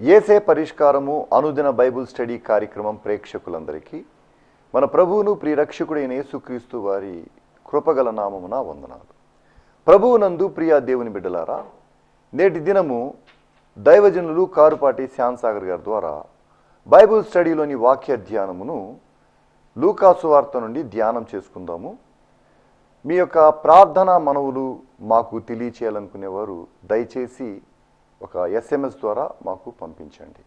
ఏసే పరిష్కారము అనుదిన Bible study కార్యక్రమం ప్రేక్షకులందరికీ మన ప్రభువును ప్రియరక్షకుడైన యేసుక్రీస్తు వారి కృపగల నామమున వందనాలు. ప్రభువునందు ప్రియా దేవుని బిడ్డలారా నేటి దినము దైవజనులు కారుపాటి శ్యాన్సాగర్ గారి ద్వారా బైబుల్ స్టడీలోని వాక్య ధ్యానమును లూకాసు వార్త నుండి ధ్యానం చేసుకుందాము. మీ యొక్క ప్రార్థన మనవులు మాకు తెలియచేయాలనుకునేవారు దయచేసి ఒక ఎస్ఎంఎస్ ద్వారా మాకు పంపించండి.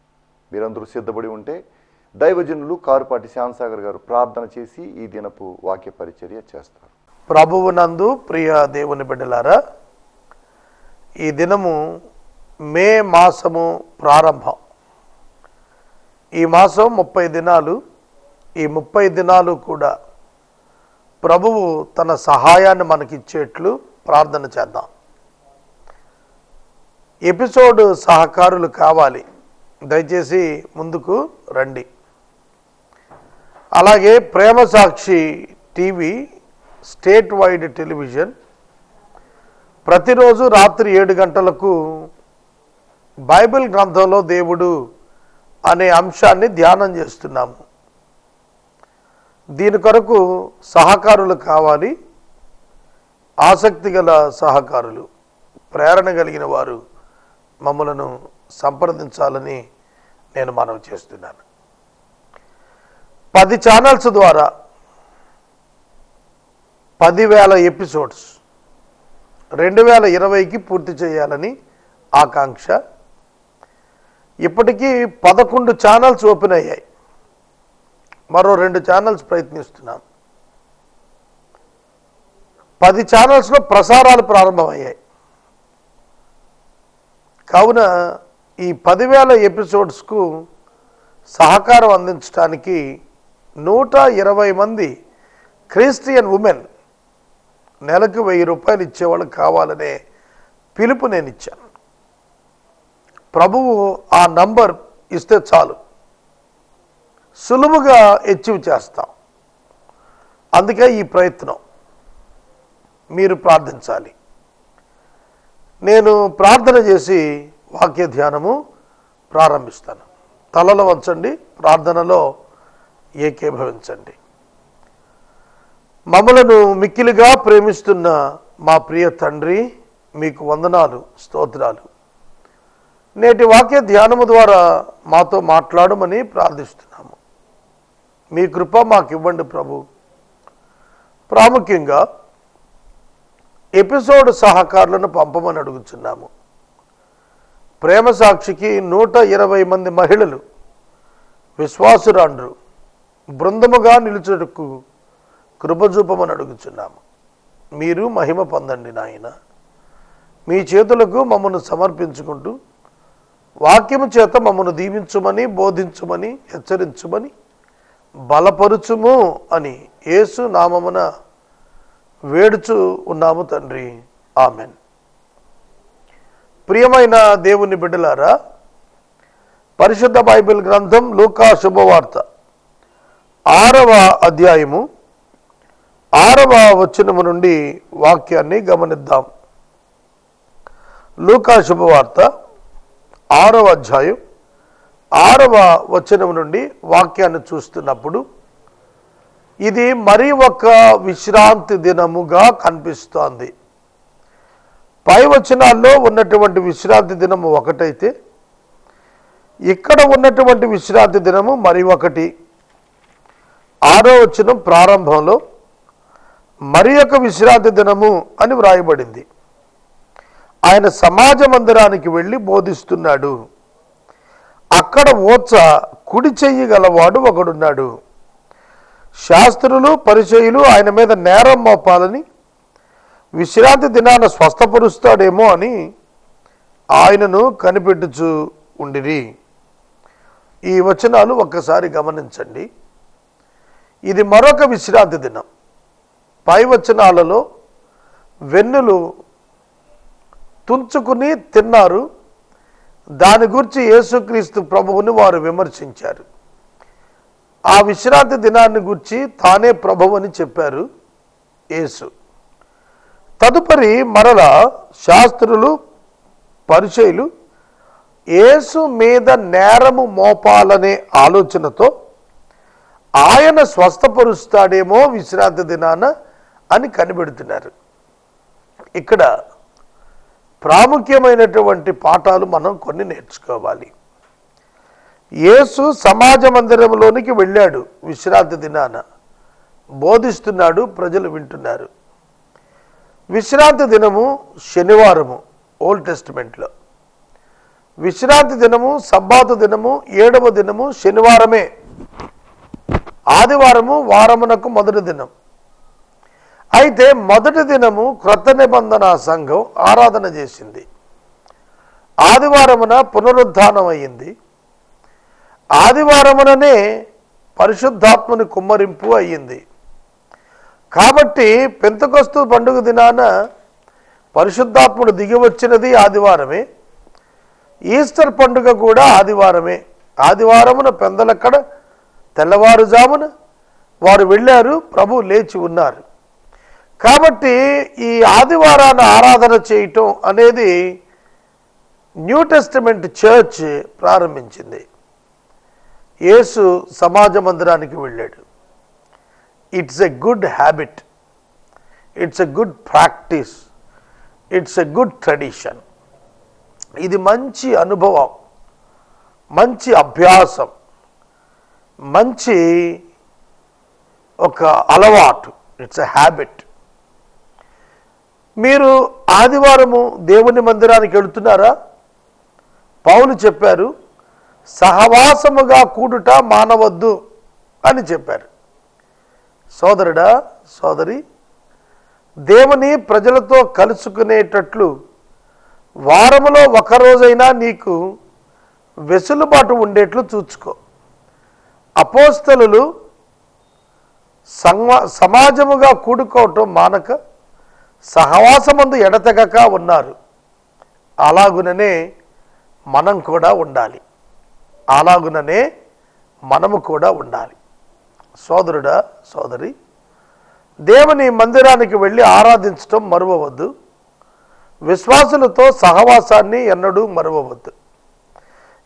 మీరందరూ సిద్ధపడి ఉంటే దైవజనులు కారుపాటి శ్యామసాగర్ గారు ప్రార్థన చేసి ఈ దినపు వాక్య పరిచర్య చేస్తారు. ప్రభువునందు ప్రియ దేవుని బిడ్డలారా ఈ దినము మే మాసము ప్రారంభం. ఈ మాసం ముప్పై దినాలు ఈ ముప్పై దినాలు కూడా ప్రభువు తన సహాయాన్ని మనకిచ్చేట్లు ప్రార్థన చేద్దాం. ఎపిసోడ్ సహకారులు కావాలి. దయచేసి ముందుకు రండి. అలాగే Prema Sakshi TV state wide television ప్రతిరోజు రాత్రి ఏడు గంటలకు బైబిల్ గ్రంథంలో దేవుడు అనే అంశాన్ని ధ్యానం చేస్తున్నాము. దీని కొరకు సహకారులు కావాలి. ఆసక్తి గల సహకారులు ప్రేరణ కలిగిన వారు మమ్మలను సంప్రదించాలని నేను మనవి చేస్తున్నాను. పది ఛానల్స్ ద్వారా పదివేల ఎపిసోడ్స్ రెండు వేల ఇరవైకి పూర్తి చేయాలని ఆకాంక్ష. ఇప్పటికీ పదకొండు ఛానల్స్ ఓపెన్ అయ్యాయి. మరో రెండు ఛానల్స్ ప్రయత్నిస్తున్నాం. పది ఛానల్స్లో ప్రసారాలు ప్రారంభమయ్యాయి. కావున ఈ పదివేల ఎపిసోడ్స్కు సహకారం అందించడానికి నూట ఇరవై మంది క్రిస్టియన్ ఉమెన్ నెలకు వెయ్యి రూపాయలు ఇచ్చేవాళ్ళు కావాలనే పిలుపు నేను ఇచ్చాను ప్రభువు ఆ నంబర్ ఇస్తే చాలు. సులువుగా అచీవ్ చేస్తాం. అందుకే ఈ ప్రయత్నం. మీరు ప్రార్థించాలి. నేను ప్రార్థన చేసి వాక్య ధ్యానము ప్రారంభిస్తాను. తలలో వంచండి ప్రార్థనలో ఏకీభవించండి. మమ్మలను మిక్కిలిగా ప్రేమిస్తున్న మా ప్రియ తండ్రి మీకు వందనాలు స్తోత్రాలు. నేటి వాక్య ధ్యానము ద్వారా మాతో మాట్లాడమని ప్రార్థిస్తున్నాము. మీ కృప మాకు ఇవ్వండి ప్రభు. ప్రాముఖ్యంగా ఎపిసోడ్ సహకారులను పంపమని అడుగుతున్నాము ప్రేమ సాక్షికి నూట ఇరవై మంది మహిళలు విశ్వాసురాండ్రు. బృందముగా నిలుచుటకు కృపజూపమని అడుగుచున్నాము. మీరు మహిమ పొందండి నాయన. మీ చేతులకు మమ్మను సమర్పించుకుంటూ వాక్యము చేత మమ్మను దీవించుమని బోధించుమని హెచ్చరించుమని బలపరుచుము అని యేసు నామమున వేడుచు ఉన్నాము తండ్రి. ఆమెన్. ప్రియమైన దేవుని బిడ్డలారా పరిశుద్ధ బైబిల్ గ్రంథం లూకా శుభవార్త. ఆరవ అధ్యాయము ఆరవ వచనము నుండి వాక్యాన్ని గమనిద్దాం. లూకా శుభవార్త ఆరవ అధ్యాయం ఆరవ వచనం నుండి వాక్యాన్ని చూస్తున్నప్పుడు ఇది మరి ఒక విశ్రాంతి దినముగా కనిపిస్తోంది. పై వచనాల్లో ఉన్నటువంటి విశ్రాంతి దినము ఒకటైతే ఇక్కడ ఉన్నటువంటి విశ్రాంతి దినము మరి ఒకటి. ఆరో వచనం ప్రారంభంలో మరి ఒక విశ్రాంతి దినము అని వ్రాయబడింది. ఆయన సమాజ మందిరానికి వెళ్ళి బోధిస్తున్నాడు. అక్కడ ఓచ కుడి చెయ్యి గలవాడు ఒకడున్నాడు. శాస్త్రులు పరిచయులు ఆయన మీద నేరం మోపాలని విశ్రాంతి దినాన స్వస్థపరుస్తాడేమో అని ఆయనను కనిపెట్టుచు ఉండిరి. ఈ వచనాలు ఒక్కసారి గమనించండి. ఇది మరొక విశ్రాంతి దినం. పై వచనాలలో వెన్నులు తుంచుకుని తిన్నారు. దాని గురించి యేసుక్రీస్తు ప్రభువుని వారు విమర్శించారు. ఆ విశ్రాంతి దినాన్ని గుర్చి తానే ప్రభు అని చెప్పారు యేసు. తదుపరి మరల శాస్త్రులు పరిచయులు యేసు మీద నేరము మోపాలనే ఆలోచనతో ఆయన స్వస్థపరుస్తాడేమో విశ్రాంతి దినాన అని కనిపెడుతున్నారు. ఇక్కడ ప్రాముఖ్యమైనటువంటి పాఠాలు మనం కొన్ని నేర్చుకోవాలి. యేసు సమాజ మందిరంలోనికి వెళ్ళాడు విశ్రాంతి దినాన. బోధిస్తున్నాడు ప్రజలు వింటున్నారు. విశ్రాంతి దినము శనివారము ఓల్డ్ టెస్టిమెంట్లో. విశ్రాంతి దినము సబ్బాతు దినము ఏడవ దినము శనివారమే. ఆదివారము వారమునకు మొదటి దినం. అయితే మొదటి దినము క్రొత్త నిబంధన సంఘం ఆరాధన చేసింది. ఆదివారమున పునరుద్ధానం అయ్యింది ఆదివారముననే పరిశుద్ధాత్మని కుమ్మరింపు అయ్యింది. కాబట్టి పెంతకొస్తు పండుగ దినాన పరిశుద్ధాత్ముడు దిగి వచ్చినది ఆదివారమే. ఈస్టర్ పండుగ కూడా ఆదివారమే. ఆదివారమున పెందలక్కడ తెల్లవారుజామున వారు వెళ్ళారు ప్రభు లేచి ఉన్నారు. కాబట్టి ఈ ఆదివారాన ఆరాధన చేయటం అనేది న్యూ టెస్టిమెంట్ చర్చ్ ప్రారంభించింది. యేసు సమాజ మందిరానికి వెళ్ళాడు. It's a good habit it's a good practice it's a good tradition ఇది మంచి అనుభవం. మంచి అభ్యాసం. మంచి ఒక అలవాటు. ఇట్స్ ఎ హ్యాబిట్ మీరు ఆదివారము దేవుని మందిరానికి వెళుతున్నారా? పౌలు చెప్పారు సహవాసముగా కూడుట మానవద్దు అని చెప్పారు. సోదరుడా సోదరి దేవుని ప్రజలతో కలుసుకునేటట్లు వారములో ఒక రోజైనా నీకు వెసులుబాటు ఉండేట్లు చూచుకో. అపోస్తలు సమాజముగా కూడుకోవటం మానక సహవాసమందు ఎడతెగక ఉన్నారు. అలాగుననే మనం కూడా ఉండాలి. అలాగుననే మనము కూడా ఉండాలి. సోదరుడా సోదరి దేవుని మందిరానికి వెళ్ళి ఆరాధించటం మరువవద్దు. విశ్వాసులతో సహవాసాన్ని ఎన్నడూ మరువవద్దు.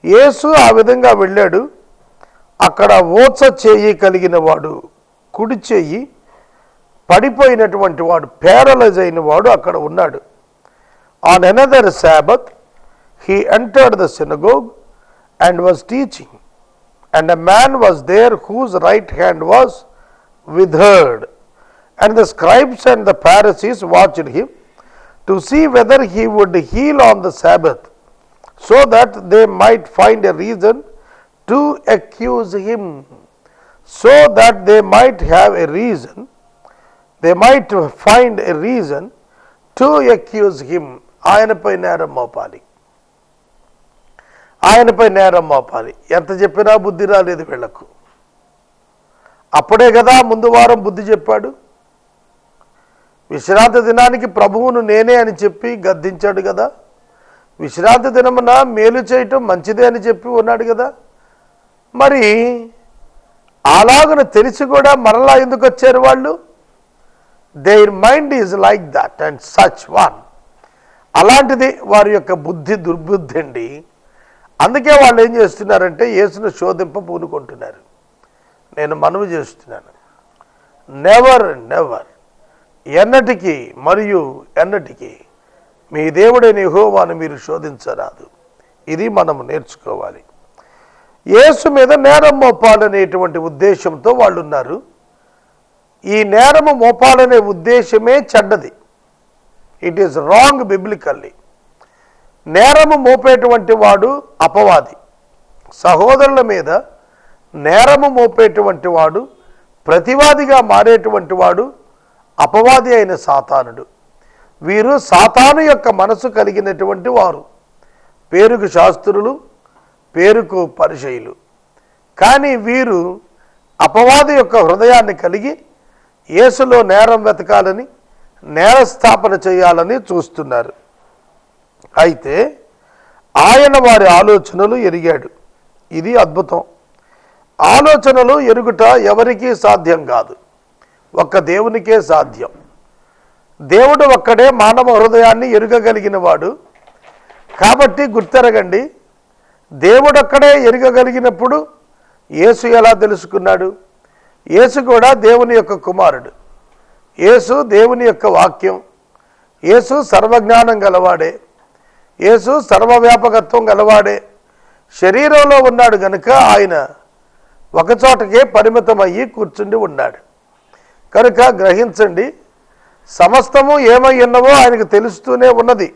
యేసు ఆ విధంగా వెళ్ళాడు. అక్కడ ఓచ చేయి కలిగిన వాడు కుడి చేయి పడిపోయినటువంటి వాడు పేరలైజ్ అయిన వాడు అక్కడ ఉన్నాడు. On another sabbath he entered the synagogue And was teaching and a man was there whose right hand was withered. And the scribes and the Pharisees watched him to see whether he would heal on the Sabbath, so that they might find a reason to accuse him. So that they might have a reason, they might find a reason to accuse him. ఆయనపై నేరం మోపాలి ఆయనపై నేరం మోపాలి. ఎంత చెప్పినా బుద్ధి రాలేదు వీళ్ళకు అప్పుడే కదా ముందు వారం బుద్ధి చెప్పాడు. విశ్రాంతి దినానికి ప్రభువును నేనే అని చెప్పి గద్దించాడు కదా. విశ్రాంతి దినమున మేలు చేయటం మంచిదే అని చెప్పి ఉన్నాడు కదా. మరి అలాగను తెలిసి కూడా మరలా ఎందుకు వచ్చారు వాళ్ళు? Their mind is like that and such one అలాంటిది వారి యొక్క బుద్ధి దుర్బుద్ధి అండి. అందుకే వాళ్ళు ఏం చేస్తున్నారంటే యేసును శోధింప పూనుకుంటున్నారు. నేను మనవి చేస్తున్నాను. నెవర్ నెవర్ ఎన్నటికి మరియు ఎన్నటికీ మీ దేవుడైన యెహోవాను మీరు శోధించరాదు. ఇది మనం నేర్చుకోవాలి. యేసు మీద నేరం మోపాలనేటువంటి ఉద్దేశంతో వాళ్ళు ఉన్నారు ఈ నేరము మోపాలనే ఉద్దేశమే చెడ్డది. ఇట్ ఈస్ రాంగ్ బిబ్లికల్లీ నేరము మోపేటువంటి వాడు అపవాది. సహోదరుల మీద నేరము మోపేటువంటి వాడు ప్రతివాదిగా మారేటువంటి వాడు అపవాది అయిన సాతానుడు. వీరు సాతాను యొక్క మనసు కలిగినటువంటి వారు. పేరుకు శాస్త్రులు పేరుకు పరిచయులు. కానీ వీరు అపవాది యొక్క హృదయాన్ని కలిగి యేసులో నేరం వెతకాలని నేరస్థాపన చేయాలని చూస్తున్నారు. అయితే ఆయన వారి ఆలోచనలు ఎరిగాడు. ఇది అద్భుతం. ఆలోచనలు ఎరుగుట ఎవరికీ సాధ్యం కాదు. ఒక్క దేవునికే సాధ్యం. దేవుడు ఒక్కడే మానవ హృదయాన్ని ఎరుగగలిగిన వాడు. కాబట్టి గుర్తెరగండి దేవుడొక్కడే ఎరగగలిగినప్పుడు యేసు ఎలా తెలుసుకున్నాడు? యేసు కూడా దేవుని యొక్క కుమారుడు. యేసు దేవుని యొక్క వాక్యం. యేసు సర్వజ్ఞానం గలవాడే. యేసు సర్వవ్యాపకత్వం గలవాడే. శరీరంలో ఉన్నాడు గనుక ఆయన ఒకచోటకే పరిమితమయ్యి కూర్చుండి ఉన్నాడు. కనుక గ్రహించండి సమస్తము ఏమై ఉన్నవో ఆయనకు తెలుస్తూనే ఉన్నది.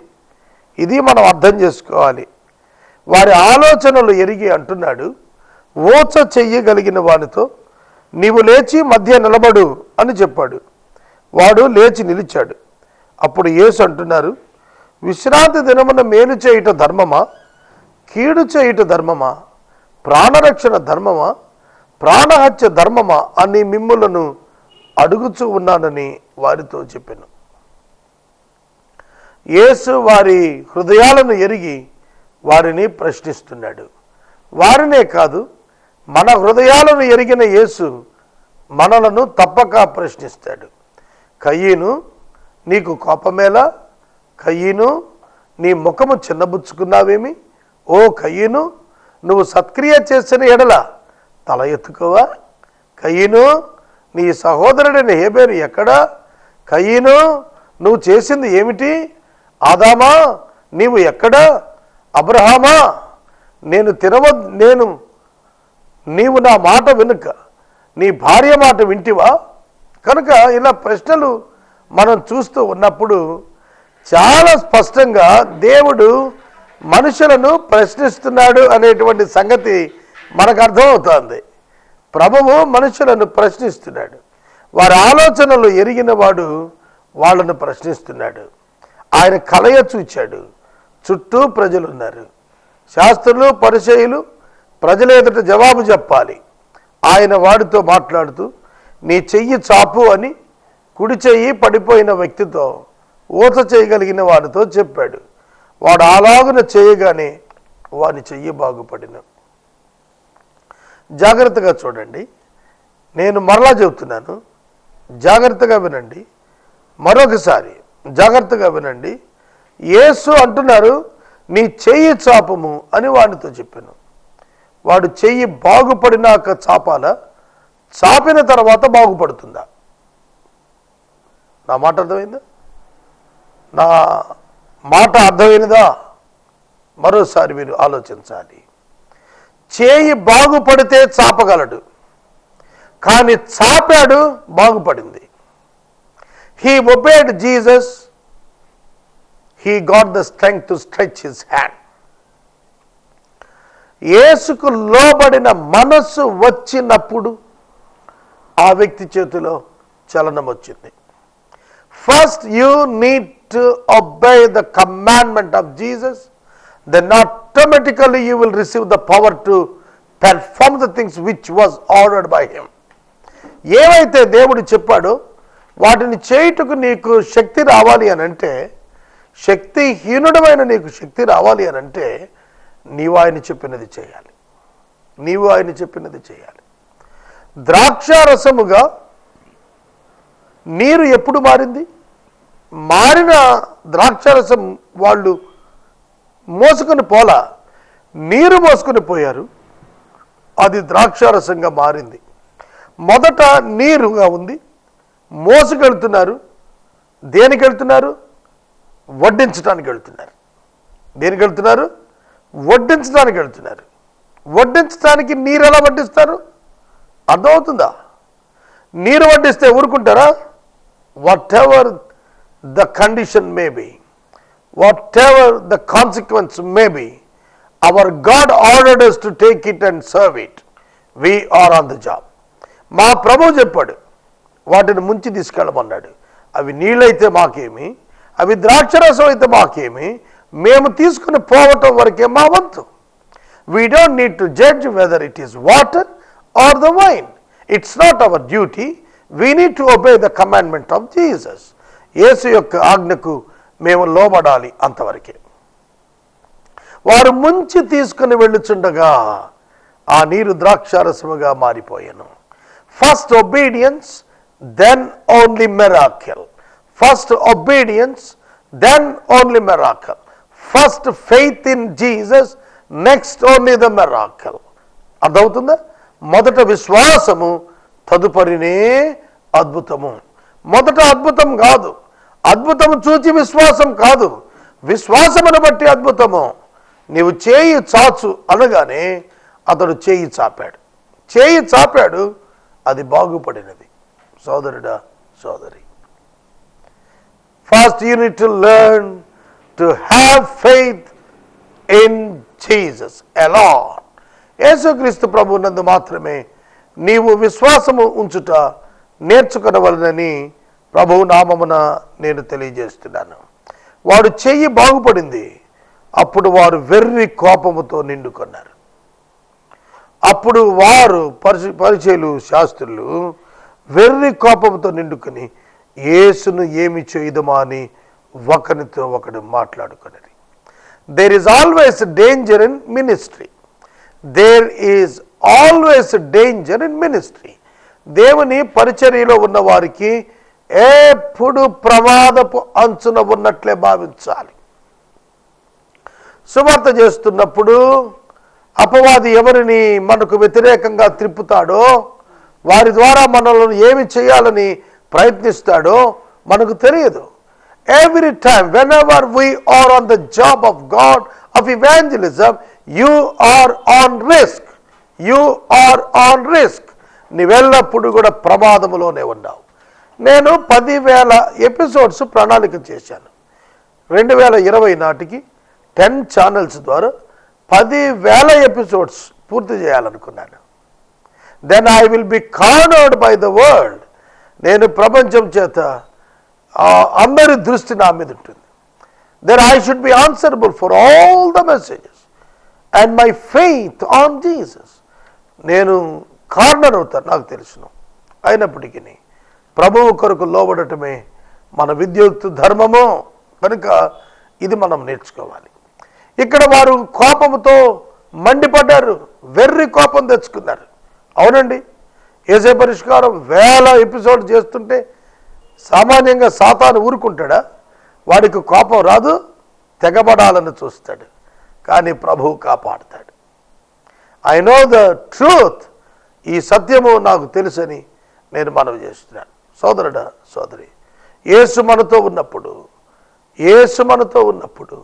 ఇది మనం అర్థం చేసుకోవాలి. వారి ఆలోచనలు ఎరిగి అంటున్నాడు ఓచ చెయ్యగలిగిన వానితో నీవు లేచి మధ్య నిలబడు అని చెప్పాడు. వాడు లేచి నిలిచాడు. అప్పుడు యేసు అంటున్నారు విశ్రాంతి దినమున మేలు చేయుట ధర్మమా? కీడు చేయుట ధర్మమా? ప్రాణరక్షణ ధర్మమా? ప్రాణహత్య ధర్మమా అని మిమ్ములను అడుగుచూ ఉన్నానని వారితో చెప్పాను. యేసు వారి హృదయాలను ఎరిగి వారిని ప్రశ్నిస్తున్నాడు. వారినే కాదు మన హృదయాలను ఎరిగిన యేసు మనలను తప్పక ప్రశ్నిస్తాడు. కయ్యను నీకు కోపమేలా? కయ్యను నీ ముఖము చిన్నబుచ్చుకున్నావేమి? ఓ కయ్యను నువ్వు సత్క్రియ చేసిన ఎడల తల ఎత్తుకోవా? కయ్యను నీ సహోదరుడైన హేబేరు ఎక్కడా? కయ్యను నువ్వు చేసింది ఏమిటి? ఆదామా నీవు ఎక్కడా? అబ్రహామా నేను తినవ నేను నీవు నా మాట వెనుక నీ భార్య మాట వింటివా? కనుక ఇలా ప్రశ్నలు మనం చూస్తూ ఉన్నప్పుడు చాలా స్పష్టంగా దేవుడు మనుషులను ప్రశ్నిస్తున్నాడు అనేటువంటి సంగతి మనకు అర్థమవుతోంది. ప్రభువు మనుషులను ప్రశ్నిస్తున్నాడు. వారి ఆలోచనలు ఎరిగిన వాడు వాళ్ళను ప్రశ్నిస్తున్నాడు. ఆయన కలయ చూచాడు. చుట్టూ ప్రజలు ఉన్నారు శాస్త్రులు పరిచయులు ప్రజల ఎదుట జవాబు చెప్పాలి. ఆయన వాడితో మాట్లాడుతూ నీ చెయ్యి చాపు అని కుడి చెయ్యి పడిపోయిన వ్యక్తితో ఊత చేయగలిగిన వాడితో చెప్పాడు. వాడు అలాగున చేయగానే వాని చెయ్యి బాగుపడిన. జాగ్రత్తగా చూడండి. నేను మరలా చెబుతున్నాను. జాగ్రత్తగా వినండి. మరొకసారి జాగ్రత్తగా వినండి. యేసు అంటున్నారు నీ చెయ్యి చాపము అని వాడితో చెప్పాను. వాడు చెయ్యి బాగుపడినాక చాపాల? చాపిన తర్వాత బాగుపడుతుందా? నా మాట అర్థమైందా? నా మాట అర్థమైనదా? మరోసారి మీరు ఆలోచించాలి. చేయి బాగుపడితే చాపగలడు. కానీ చాపాడు బాగుపడింది. He obeyed Jesus he got the strength to stretch his hand యేసుకు లోబడిన మనస్సు వచ్చినప్పుడు ఆ వ్యక్తి చేతిలో చలనం వచ్చింది. First you need to obey the commandment of Jesus then automatically you will receive the power to perform the things which was ordered by him ఏవైతే దేవుడు చెప్పాడో వాటిని చేయుటకు నీకు శక్తి రావాలి అని అంటే శక్తిహీనుడమైన నీకు శక్తి రావాలి అని అంటే నీవు ఆయన చెప్పినది చేయాలి. నీవు ఆయన చెప్పినది చేయాలి. ద్రాక్షారసముగా నీరు ఎప్పుడు మారింది? మారిన ద్రాక్షారసం వాళ్ళు మోసుకొని పోలా? నీరు మోసుకొని పోయారు. అది ద్రాక్షారసంగా మారింది. మొదట నీరుగా ఉంది. మోసుకెళ్తున్నారు. దేనికి వెళ్తున్నారు వడ్డించడానికి వెళ్తున్నారు దేనికి వెళ్తున్నారు వడ్డించడానికి వెళ్తున్నారు వడ్డించడానికి నీరు ఎలా వడ్డిస్తారు? అర్థమవుతుందా? నీరు వడ్డిస్తే ఊరుకుంటారా? Whatever the condition may be whatever the consequence may be our God orders to take it and serve it we are on the job మా ప్రభు చెప్పాడు వాటిని ముంచి తీసుకెళ్ళమన్నాడు అవి నీళ్ళైతే మాకేమి అవి ద్రాక్షరసం అయితే మాకేమి మేము తీసుకుని పోవటం వరకే మా వంతు. We don't need to judge whether it is water or the wine it's not our duty we need to obey the commandment of Jesus Yesu యొక్క ఆజ్ఞకు మేము లోబడాలి అంతవరకే. వారు ముంచి తీసుకుని వెళ్ళుచుండగా ఆ నీరు ద్రాక్షారసముగా మారిపోయాను. First obedience then only miracle first obedience then only miracle first faith in Jesus next only the miracle అర్థమవుతుందా? మొదట విశ్వాసము తదుపరినే అద్భుతము. మొదట అద్భుతం కాదు. అద్భుతము చూచి విశ్వాసం కాదు. విశ్వాసమును బట్టి అద్భుతము. నీవు చేయి చాచు అనగానే అతడు చేయి చాపాడు. చేయి చాపాడు అది బాగుపడినది. సోదరుడా సోదరి. First you need to learn to have faith in Jesus alone Yesukristu ప్రభు నందు మాత్రమే నీవు విశ్వాసము ఉంచుట నేర్చుకునవలనని ప్రభువు నామమున నేను తెలియజేస్తున్నాను. వాడు చెయ్యి బాగుపడింది. అప్పుడు వారు వెర్రి కోపముతో నిండుకున్నారు. అప్పుడు వారు పరిచ పరిచయలు శాస్త్రులు వెర్రి కోపంతో నిండుకొని యేసును ఏమి చేయదమా అని ఒకరితో ఒకడు మాట్లాడుకున్నది there is always danger in ministry there is always danger in ministry దేవుని పరిచర్యలో ఉన్న వారికి ఎప్పుడు ప్రమాదపు అంచున ఉన్నట్లే భావించాలి. సువార్త చేస్తున్నప్పుడు అపవాది ఎవరిని మనకు వ్యతిరేకంగా త్రిప్పుతాడో వారి ద్వారా మనల్ని ఏమి చేయాలని ప్రయత్నిస్తాడో మనకు తెలియదు. Every time whenever we are on the job of God of evangelism you are on risk you are on risk. నీవెల్లప్పుడు కూడా ప్రమాదములోనే ఉన్నావు. నేను పదివేల ఎపిసోడ్స్ ప్రణాళిక చేశాను. రెండు వేల ఇరవై నాటికి టెన్ ఛానల్స్ ద్వారా పదివేల ఎపిసోడ్స్ పూర్తి చేయాలనుకున్నాను. Then I will be cornered by the world నేను ప్రపంచం చేత అందరి దృష్టి నా మీద ఉంటుంది. Then I should be answerable for all the messages and my faith on Jesus నేను కార్నర్ అవుతాను నాకు తెలుసును. అయినప్పటికీ ప్రభువు కొరకు లోబడటమే మన విద్యుత్ ధర్మము. కనుక ఇది మనం నేర్చుకోవాలి. ఇక్కడ వారు కోపముతో మండిపడ్డారు. వెర్రి కోపం తెచ్చుకున్నారు. అవునండి. ఏసే పరిష్కారం వేల ఎపిసోడ్ చేస్తుంటే సామాన్యంగా సాతాను ఊరుకుంటాడా? వాడికి కోపం రాదు తెగబడాలని చూస్తాడు. కానీ ప్రభువు కాపాడుతాడు. ఐ నో ద ట్రూత్ ఈ సత్యము నాకు తెలుసని నేను మనవి చేస్తున్నాను. సోదరుడ సోదరి యేసు మనతో ఉన్నప్పుడు యేసు మనతో ఉన్నప్పుడు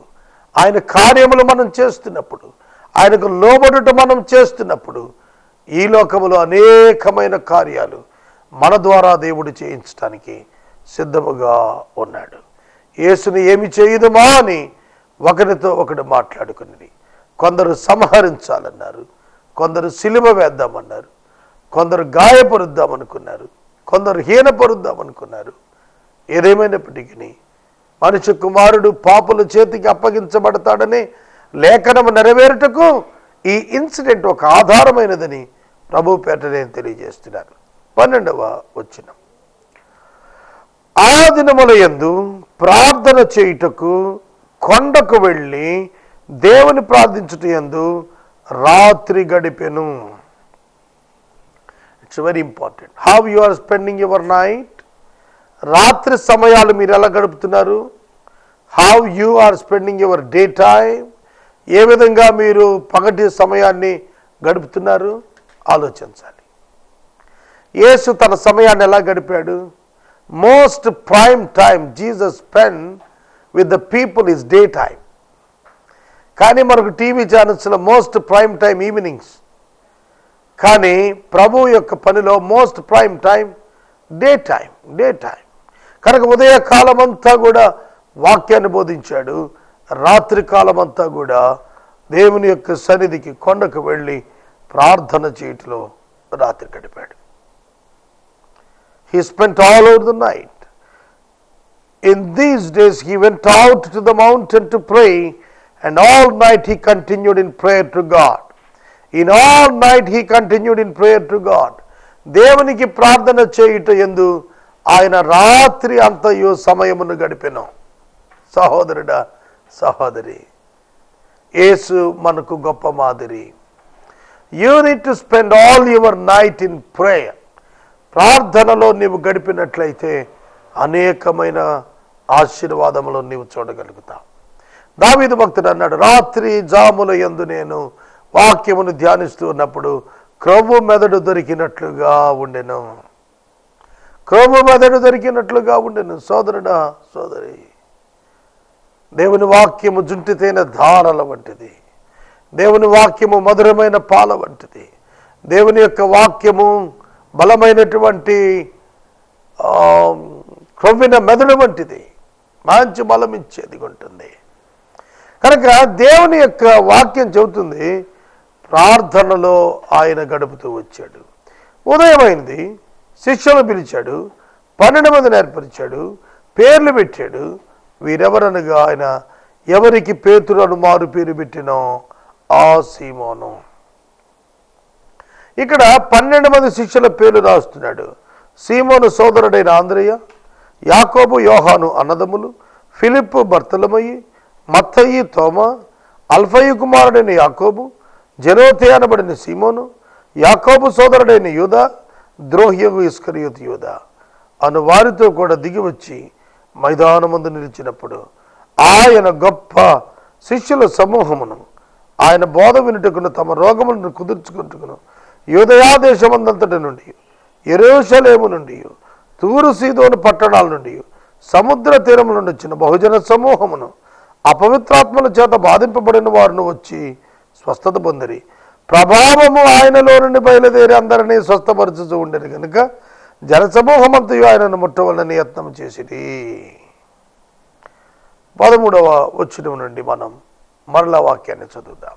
ఆయన కార్యములు మనం చేస్తున్నప్పుడు ఆయనకు లోబడుట మనం చేస్తున్నప్పుడు ఈ లోకములో అనేకమైన కార్యాలు మన ద్వారా దేవుడు చేయించడానికి సిద్ధముగా ఉన్నాడు. యేసుని ఏమి చేయదుమా అని ఒకరితో ఒకడు మాట్లాడుకున్నది కొందరు సంహరించాలన్నారు. కొందరు సిలువ వేద్దామన్నారు కొందరు గాయపరుద్దామనుకున్నారు కొందరు హీనపరుద్దామనుకున్నారు ఏదేమైనప్పటికీ మనిషి కుమారుడు పాపుల చేతికి అప్పగించబడతాడని లేఖనము నెరవేరుటకు ఈ ఇన్సిడెంట్ ఒక ఆధారమైనదని ప్రభు పేట నేను తెలియజేస్తున్నాను పన్నెండవ వచ్చిన ఆ దినముల యందు ప్రార్థన చేయుటకు కొండకు వెళ్ళి దేవుని ప్రార్థించుట ఎందు రాత్రి గడిపెను. It's very important how you are spending your night రాత్రి సమయాలు మీరు ఎలా గడుపుతున్నారు? How you are spending your day time ఏ విధంగా మీరు పగటి సమయాన్ని గడుపుతున్నారు? ఆలోచించాలి. యేసు తన సమయాన్ని ఎలా గడిపాడు? Most prime time Jesus spend with the people is day time కానీ మనకు టీవీ ఛానల్స్లో మోస్ట్ ప్రైమ్ టైం ఈవినింగ్స్. కానీ ప్రభు యొక్క పనిలో most prime time day time day time కనుక ఉదయ కాలం అంతా కూడా వాక్యాన్ని బోధించాడు. రాత్రి కాలం అంతా కూడా దేవుని యొక్క సన్నిధికి కొండకు వెళ్ళి ప్రార్థన చేయటంలో రాత్రి గడిపాడు. He spent all over the night in these days he went out to the mountain to pray and all night he continued in prayer to God. In all night he continued in prayer to God దేవునికి ప్రార్థన చేయుట ఎందు ఆయన రాత్రి అంతయు సమయమును గడిపెను. సహోదరుడా సహోదరి యేసు మనకు గొప్ప మాదిరి. You need to spend all your night in prayer ప్రార్థనలో నీవు గడిపినట్లయితే అనేకమైన ఆశీర్వాదములు నీవు చూడగలుగుతావు. దావీదు భక్తుడు అన్నాడు రాత్రి జాముల యందు నేను వాక్యమును ధ్యానిస్తూ ఉన్నప్పుడు క్రొవ్వు మెదడు దొరికినట్లుగా ఉండెను. క్రొవ్వు మెదడు దొరికినట్లుగా ఉండెను. సోదరుడా సోదరి దేవుని వాక్యము జుంటితైన ధారల వంటిది. దేవుని వాక్యము మధురమైన పాల వంటిది. దేవుని యొక్క వాక్యము బలమైనటువంటి క్రొవ్విన మెదడు వంటిది. మంచి బలం ఇచ్చేది ఉంటుంది. కనుక దేవుని యొక్క వాక్యం చెబుతుంది ప్రార్థనలో ఆయన గడుపుతూ వచ్చాడు. ఉదయమైంది శిష్యులు పిలిచాడు పన్నెండు మందిని ఏర్పరిచాడు పేర్లు పెట్టాడు. వీరెవరనగా ఆయన ఎవరికి పేతురను మారు పేరు పెట్టినో ఆ సీమోను. ఇక్కడ పన్నెండు మంది శిష్యుల పేర్లు రాస్తున్నాడు. సీమోను సోదరుడైన ఆంధ్రయ్య యాకోబు యోహాను అన్నదమ్ములు ఫిలిప్ భర్తలమయ్యి మత్తయి తోమ అల్ఫయి కుమారుడైన యాకోబు జనోతే అనబడిన సీమోను యాకోబు సోదరుడైన యూద ద్రోహ్యగు ఇస్కరియుత్ యూద. అను వారితో కూడా దిగివచ్చి మైదానముందు నిలిచినప్పుడు ఆయన గొప్ప శిష్యుల సమూహమును ఆయన బోధ వినుటకును తమ రోగములను కుదుర్చుకుంటుకును యూదయాదేశమందంతటి నుండి ఎరుషలేము నుండి తూరు సీదోను పట్టణాల నుండి సముద్ర తీరము నుండి వచ్చిన బహుజన సమూహమును అపవిత్రాత్మల చేత బాధింపబడిన వారిని వచ్చి స్వస్థత పొందిరి. ప్రభావము ఆయనలో నుండి బయలుదేరి అందరినీ స్వస్థపరచుతూ ఉండేది కనుక జనసమూహమంతయు ఆయనను ముట్టవలని యత్నం చేసిరి. పదమూడవ వచ్చిన నుండి మనం మరల వాక్యాన్ని చదువుదాం.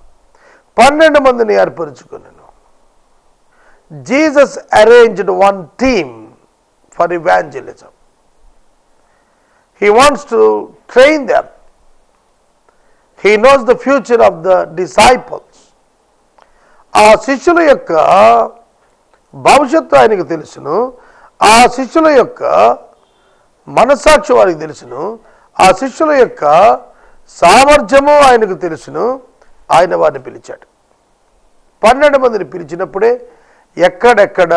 పన్నెండు మందిని ఏర్పరచుకున్నాను Jesus arranged one theme for evangelism. He wants to train them. He knows the future of the disciples ఆ శిష్యుల యొక్క భవిష్యత్తు ఆయనకు తెలుసును. ఆ శిష్యుల యొక్క మనస్సాక్షి వారికి తెలుసును. ఆ శిష్యుల యొక్క సామర్థ్యము ఆయనకు తెలుసును. ఆయన వారిని పిలిచాడు. పన్నెండు మందిని పిలిచినప్పుడే ఎక్కడెక్కడ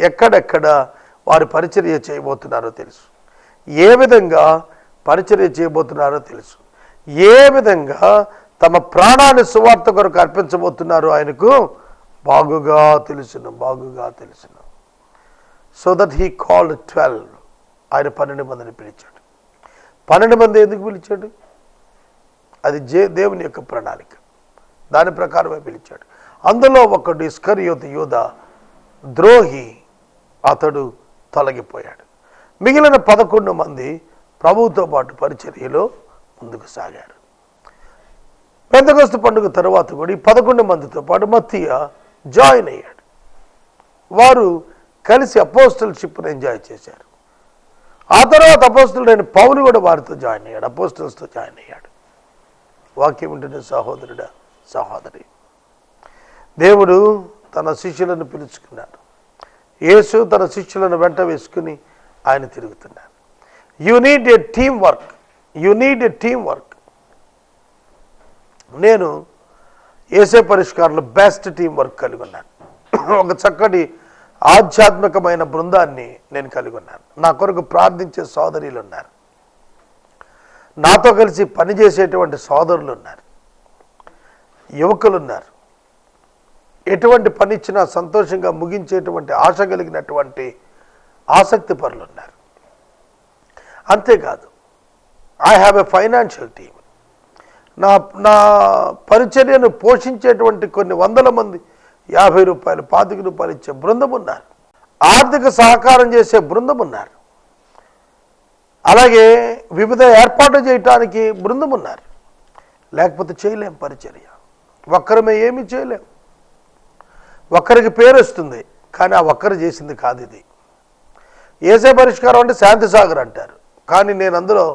ఎక్కడెక్కడ వారి పరిచర్య చేయబోతున్నారో తెలుసు. ఏ విధంగా పరిచర్య చేయబోతున్నారో తెలుసు. ఏ విధంగా తమ ప్రాణాన్ని సువార్త కొరకు అర్పించబోతున్నారు ఆయనకు? బాగుగా తెలుసును బాగుగా తెలుసును. So that he called twelve ఆయన పన్నెండు మందిని పిలిచాడు. పన్నెండు మంది ఎందుకు పిలిచాడు? అది జే దేవుని యొక్క ప్రణాళిక. దాని ప్రకారమే పిలిచాడు. అందులో ఒకడు ఇస్కర్ యోత యోధ ద్రోహి అతడు తొలగిపోయాడు. మిగిలిన పదకొండు మంది ప్రభువుతో పాటు పరిచర్యలో ముందుకు సాగారు. పెద్దగస్తు పండుగ తర్వాత కూడా ఈ పదకొండు మందితో పాటు మత్తియ జాయిన్ అయ్యాడు. వారు కలిసి అపోస్టల్షిప్ను ఎంజాయ్ చేశారు. ఆ తర్వాత అపోస్తుడైన పౌలు కూడా వారితో జాయిన్ అయ్యాడు అపోస్టల్స్తో జాయిన్ అయ్యాడు. వాక్యం ఉంటున్న సహోదరుడా సహోదరి దేవుడు తన శిష్యులను పిలుచుకున్నాడు. యేసు తన శిష్యులను వెంట వేసుకుని ఆయన తిరుగుతున్నారు you need a team work. You need a team work నేను ఏసే పరిష్కారంలో బెస్ట్ టీం వర్క్ కలిగి ఉన్నాను. ఒక చక్కటి ఆధ్యాత్మికమైన బృందాన్ని నేను కలిగి ఉన్నాను. నా కొరకు ప్రార్థించే సోదరులు ఉన్నారు. నాతో కలిసి పనిచేసేటువంటి సోదరులు ఉన్నారు. యువకులు ఉన్నారు. ఎటువంటి పని ఇచ్చినా సంతోషంగా ముగించేటువంటి ఆశ కలిగినటువంటి ఆసక్తి పరులు ఉన్నారు. అంతేకాదు I have a financial team నా నా పరిచర్యను పోషించేటువంటి కొన్ని వందల మంది యాభై రూపాయలు పాతిక రూపాయలు ఇచ్చే బృందం ఉన్నారు. ఆర్థిక సహకారం చేసే బృందం ఉన్నారు. అలాగే వివిధ ఏర్పాట్లు చేయటానికి బృందం ఉన్నారు. లేకపోతే చేయలేం పరిచర్య. ఒక్కరమే ఏమీ చేయలేం. ఒక్కరికి పేరు వస్తుంది కానీ ఆ ఒక్కరు చేసింది కాదు ఇది. ఏసే పరిష్కారం అంటే శాంతి సాగర్ అంటారు. కానీ నేను అందులో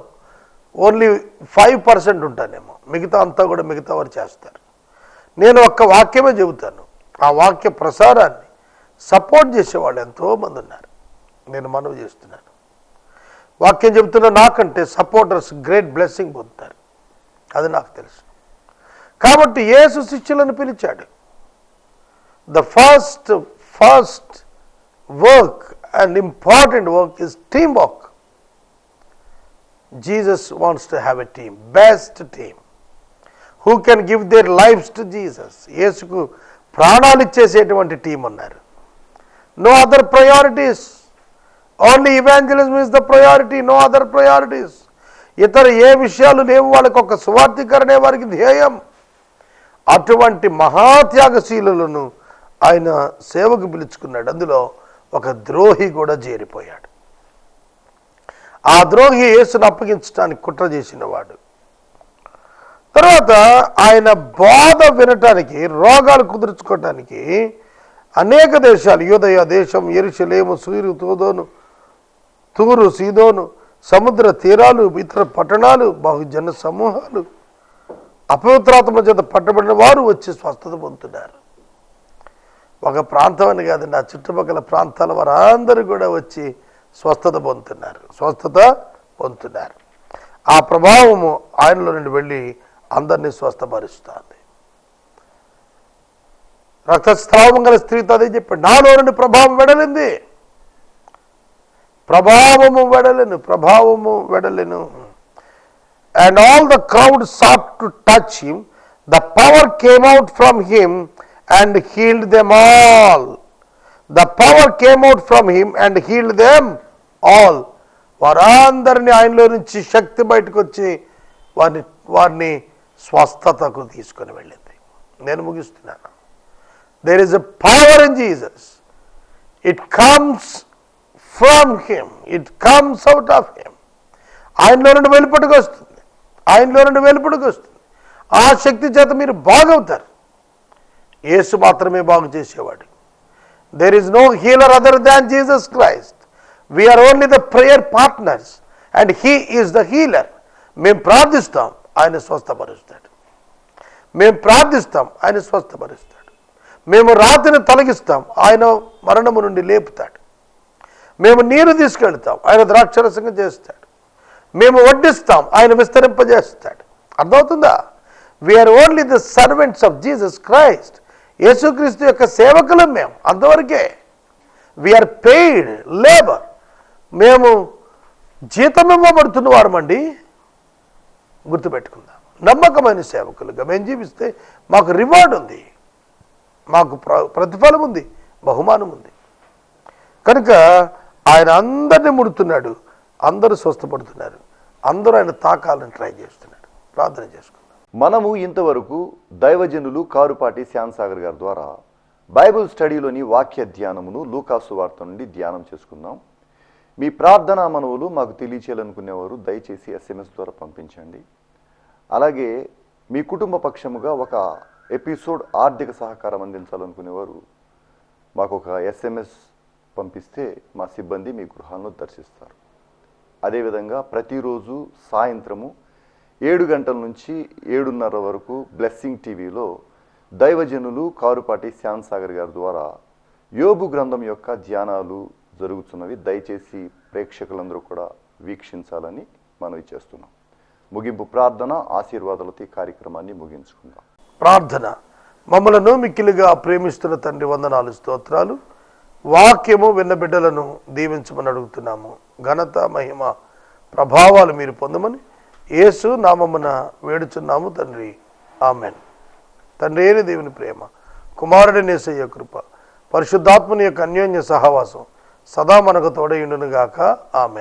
ఓన్లీ ఫైవ్ పర్సెంట్ ఉంటానేమో. మిగతా అంతా కూడా మిగతా వారు చేస్తారు. నేను ఒక్క వాక్యమే చెబుతాను. ఆ వాక్య ప్రసారాన్ని సపోర్ట్ చేసేవాళ్ళు ఎంతోమంది ఉన్నారు. నేను మనవి చేస్తున్నాను. వాక్యం చెబుతున్న నాకంటే సపోర్టర్స్ గ్రేట్ బ్లెస్సింగ్ పొందుతారు. అది నాకు తెలుసు. కాబట్టి యేసు శిష్యులను పిలిచాడు. The first first work and important work is team work. Jesus wants to have a team best team who can give their lives to Jesus యేసుకు ప్రాణాలు ఇచ్చేసేటువంటి టీం అన్నారు no other priorities only evangelism is the priority no other priorities ఇతర ఏ విషయాలు లేవు వాళ్ళకి ఒక సువార్థీకరణే వారికి ధ్యేయం. అటువంటి మహాత్యాగశీలులను ఆయన సేవకు పిలుచుకున్నాడు. అందులో ఒక ద్రోహి కూడా చేరిపోయాడు. ఆ ద్రోహి యేసును అప్పగించడానికి కుట్ర చేసినవాడు. తర్వాత ఆయన బాధ వినటానికి రోగాలు కుదుర్చుకోవటానికి అనేక దేశాలు యోదయ దేశం ఎరుషలేము సూర్యు తూదోను తూరు సీదోను సముద్ర తీరాలు ఇతర పట్టణాలు బహుజన సమూహాలు అపవిత్రాత్మ చేత పట్టబడిన వారు వచ్చి స్వస్థత పొందుతున్నారు. ఒక ప్రాంతం అని కాదు నా చుట్టుపక్కల ప్రాంతాల వారందరూ కూడా వచ్చి స్వస్థత పొందుతున్నారు. స్వస్థత పొందుతున్నారు. ఆ ప్రభావము ఆయనలో నుండి వెళ్ళి అందరినీ స్వస్థపరుస్తుంది. రక్తస్రావం గల స్త్రీతో అదే చెప్పాడు నాలో నుండి ప్రభావం వెడలింది. ప్రభావము వెడలెను ప్రభావము వెడలెను. And all the crowd sought to touch him the power came out from him and healed them all the power came out from him and healed them all వారందరినీ ఆయనలో నుంచి శక్తి బయటకు వచ్చి వారిని వారిని స్వస్థతకు తీసుకొని వెళ్ళింది. నేను ముగిస్తున్నాను. There is a power in Jesus it comes from him it comes out of him ఆయనలో నుండి వెలుపటికి వస్తుంది. ఆయనలో నుండి వెలుపటికి వస్తుంది. ఆ శక్తి చేత మీరు బాగవుతారు. యేసు మాత్రమే బాగు చేసేవాడు. There is no healer other than Jesus Christ we're only the prayer partners and he is the healer మేము ప్రార్థిస్తాం ఆయన స్వస్థపరుస్తాడు. మేము ప్రార్థిస్తాం ఆయన స్వస్థపరుస్తాడు. మేము రాత్రిని తొలగిస్తాం ఆయన మరణము నుండి లేపుతాడు. మేము నీరు తీసుకెళ్తాం ఆయన ద్రాక్షరసంగా చేస్తాడు. మేము వడ్డిస్తాం ఆయన విస్తరింపజేస్తాడు. అర్థమవుతుందా? We're only the servants of Jesus Christ Yesukristu యొక్క సేవకులం మేము అంతవరకే. వీఆర్ పెయిడ్ లేబర్ మేము జీతం ఇవ్వబడుతున్న వారమండి. గుర్తుపెట్టుకుందాం. నమ్మకమైన సేవకులుగా మేము జీవిస్తే మాకు రివార్డ్ ఉంది. మాకు ప్ర ప్రతిఫలం ఉంది. బహుమానం ఉంది. కనుక ఆయన అందరినీ ముడుతున్నాడు. అందరూ స్వస్థపడుతున్నారు. అందరూ ఆయన తాకాలని ట్రై చేస్తున్నాడు ప్రార్థన చేసుకుందాం. మనము ఇంతవరకు దైవజనులు కారుపాటి శ్యామ్సాగర్ గారి ద్వారా బైబిల్ స్టడీలోని వాక్య ధ్యానమును లూకాసు వార్త నుండి ధ్యానం చేసుకుందాం మీ ప్రార్థనా మనవులు మాకు తెలియచేయాలనుకునేవారు దయచేసి ఎస్ఎంఎస్ ద్వారా పంపించండి. అలాగే మీ కుటుంబ పక్షముగా ఒక ఎపిసోడ్ ఆర్థిక సహకారం అందించాలనుకునేవారు మాకు ఒక ఎస్ఎంఎస్ పంపిస్తే మా సిబ్బంది మీ గృహాలను దర్శిస్తారు. అదేవిధంగా ప్రతిరోజు సాయంత్రము ఏడు గంటల నుంచి ఏడున్నర వరకు బ్లెస్సింగ్ టీవీలో దైవజనులు కారుపాటి శ్యామ్ సాగర్ గారి ద్వారా యోబు గ్రంథం యొక్క ధ్యానాలు జరుగుతున్నవి. దయచేసి ప్రేక్షకులందరూ కూడా వీక్షించాలని మనవి చేస్తున్నాం. ముగింపు ప్రార్థన ఆశీర్వాదాలతో ఈ కార్యక్రమాన్ని ముగించుకుందాం. ప్రార్థన. మమ్మలను మిక్కిలిగా ప్రేమిస్తున్న తండ్రి వందనాలు స్తోత్రాలు. వాక్యము విన్న బిడ్డలను దీవించమని అడుగుతున్నాము. ఘనత మహిమ ప్రభావాలు మీరు పొందమని యేసు నామమున వేడుచున్నాము తండ్రి. ఆమెన్. తండ్రి అయిన దేవుని ప్రేమ కుమారుడి నేసయ్య కృప పరిశుద్ధాత్మని యొక్క అన్యోన్య సహవాసం సదా మనకు తోడయుండునుగాక ఆమెన్.